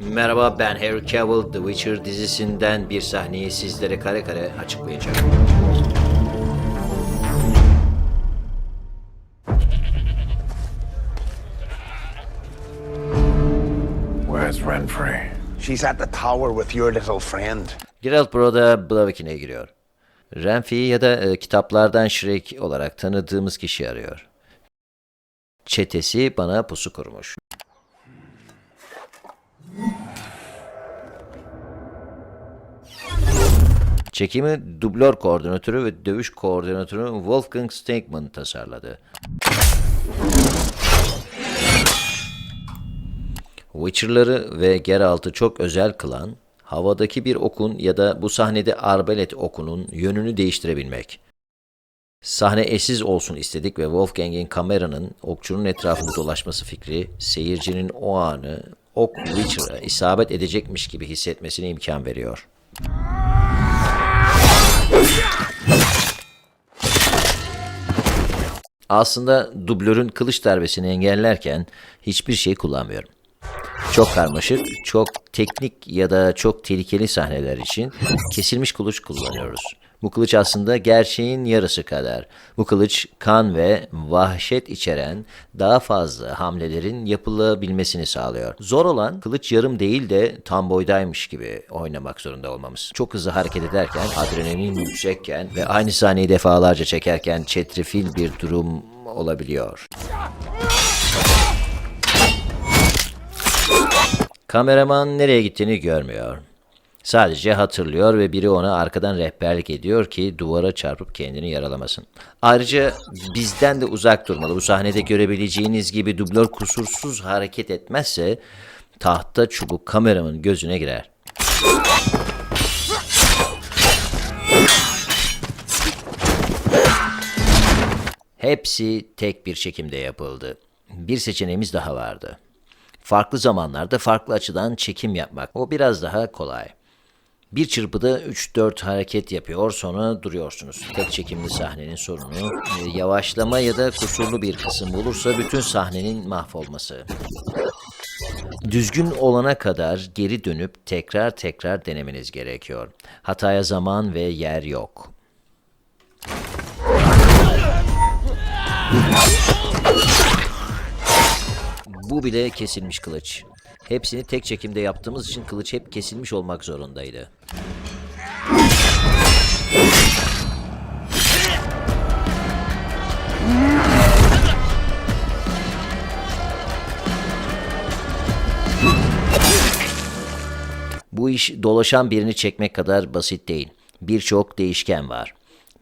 Merhaba ben Harry Cavill The Witcher dizisinden bir sahneyi sizlere kare kare açıklayacağım. Where's Renfrey? She's at the tower with your little friend. Geralt burada Blaviken'e giriyor. Renfi ya da e, kitaplardan Shrek olarak tanıdığımız kişi arıyor. Çetesi bana pusu kurmuş. Çekimi dublör koordinatörü ve dövüş koordinatörü Wolfgang Stenkman tasarladı. Witcher'ları ve Geralt'ı çok özel kılan, havadaki bir okun ya da bu sahnede arbalet okunun yönünü değiştirebilmek. Sahne eşsiz olsun istedik ve Wolfgang'in kameranın okçunun etrafında dolaşması fikri, seyircinin o anı ok Witcher'a isabet edecekmiş gibi hissetmesine imkan veriyor. Aslında dublörün kılıç darbesini engellerken hiçbir şey kullanmıyorum. Çok karmaşık, çok teknik ya da çok tehlikeli sahneler için kesilmiş kılıç kullanıyoruz. Bu kılıç aslında gerçeğin yarısı kadar. Bu kılıç kan ve vahşet içeren daha fazla hamlelerin yapılabilmesini sağlıyor. Zor olan kılıç yarım değil de tam boydaymış gibi oynamak zorunda olmamız. Çok hızlı hareket ederken, adrenalin yüksekken ve aynı sahneyi defalarca çekerken çetrefil bir durum olabiliyor. Kameraman nereye gittiğini görmüyor. Sadece hatırlıyor ve biri ona arkadan rehberlik ediyor ki duvara çarpıp kendini yaralamasın. Ayrıca bizden de uzak durmalı. Bu sahnede görebileceğiniz gibi dublör kusursuz hareket etmezse tahta çubuk kameramanın gözüne girer. Hepsi tek bir çekimde yapıldı. Bir seçeneğimiz daha vardı. Farklı zamanlarda farklı açıdan çekim yapmak. O biraz daha kolay. Bir çırpıda 3-4 hareket yapıyor sonra duruyorsunuz. Tek çekimli sahnenin sorunu e, yavaşlama ya da kusurlu bir kısım olursa bütün sahnenin mahvolması. Düzgün olana kadar geri dönüp tekrar tekrar denemeniz gerekiyor. Hataya zaman ve yer yok. Bu bile kesilmiş kılıç. Hepsini tek çekimde yaptığımız için kılıç hep kesilmiş olmak zorundaydı. Bu iş dolaşan birini çekmek kadar basit değil. Birçok değişken var.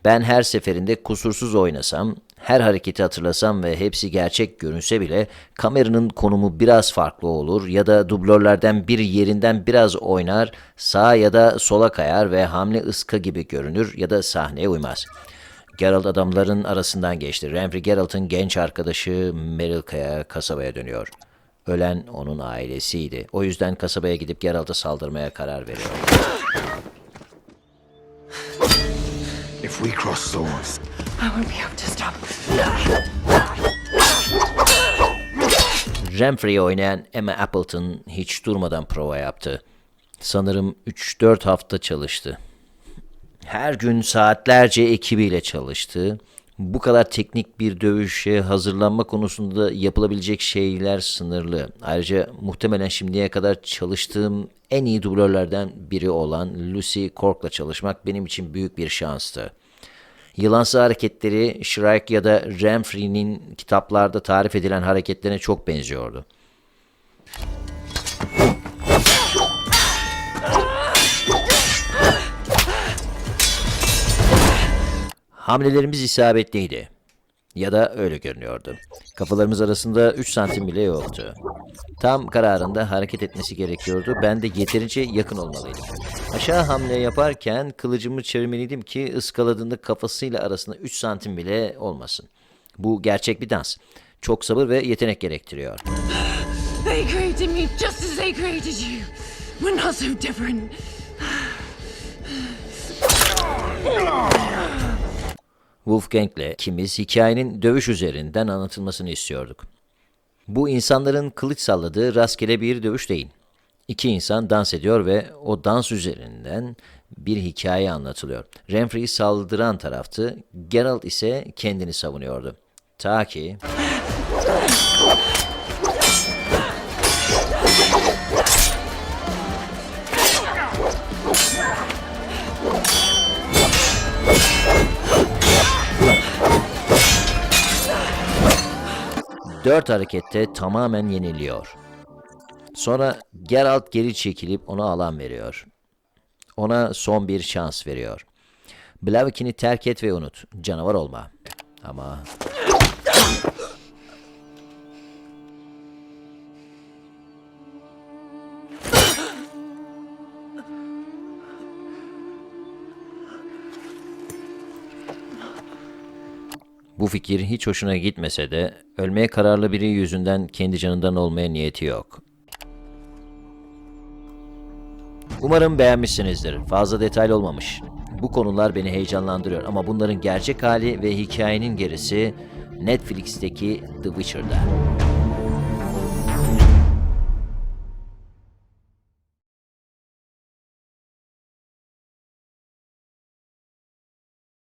Ben her seferinde kusursuz oynasam, her hareketi hatırlasam ve hepsi gerçek görünse bile kameranın konumu biraz farklı olur ya da dublörlerden biri yerinden biraz oynar, sağa ya da sola kayar ve hamle ıska gibi görünür ya da sahneye uymaz. Geralt adamların arasından geçti. Renfrey Geralt'ın genç arkadaşı Meryl Kaya kasabaya dönüyor. Ölen onun ailesiydi. O yüzden kasabaya gidip Geralt'a saldırmaya karar veriyor. If we cross swords, I won't be able to stop. Renfrey'i oynayan Emma Appleton hiç durmadan prova yaptı. Sanırım 3-4 hafta çalıştı. Her gün saatlerce ekibiyle çalıştı. Bu kadar teknik bir dövüşe hazırlanma konusunda yapılabilecek şeyler sınırlı. Ayrıca muhtemelen şimdiye kadar çalıştığım en iyi dublörlerden biri olan Lucy Cork'la çalışmak benim için büyük bir şanstı. Yılansı hareketleri Shrike ya da Renfrey'nin kitaplarda tarif edilen hareketlerine çok benziyordu. Hamlelerimiz isabetliydi. Ya da öyle görünüyordu. Kafalarımız arasında 3 santim bile yoktu. Tam kararında hareket etmesi gerekiyordu. Ben de yeterince yakın olmalıydım. Aşağı hamle yaparken kılıcımı çevirmeliydim ki ıskaladığında kafasıyla arasında 3 santim bile olmasın. Bu gerçek bir dans. Çok sabır ve yetenek gerektiriyor. They created me just as they created you. We're not so different. Wolfgang'le ikimiz hikayenin dövüş üzerinden anlatılmasını istiyorduk. Bu insanların kılıç salladığı rastgele bir dövüş değil. İki insan dans ediyor ve o dans üzerinden bir hikaye anlatılıyor. Renfrey saldıran taraftı, Geralt ise kendini savunuyordu. Ta ki dört harekette tamamen yeniliyor. Sonra Geralt geri çekilip ona alan veriyor. Ona son bir şans veriyor. Blaviken'i terk et ve unut. Canavar olma. Ama Bu fikir hiç hoşuna gitmese de ölmeye kararlı biri yüzünden kendi canından olmaya niyeti yok. Umarım beğenmişsinizdir. Fazla detaylı olmamış. Bu konular beni heyecanlandırıyor ama bunların gerçek hali ve hikayenin gerisi Netflix'teki The Witcher'da.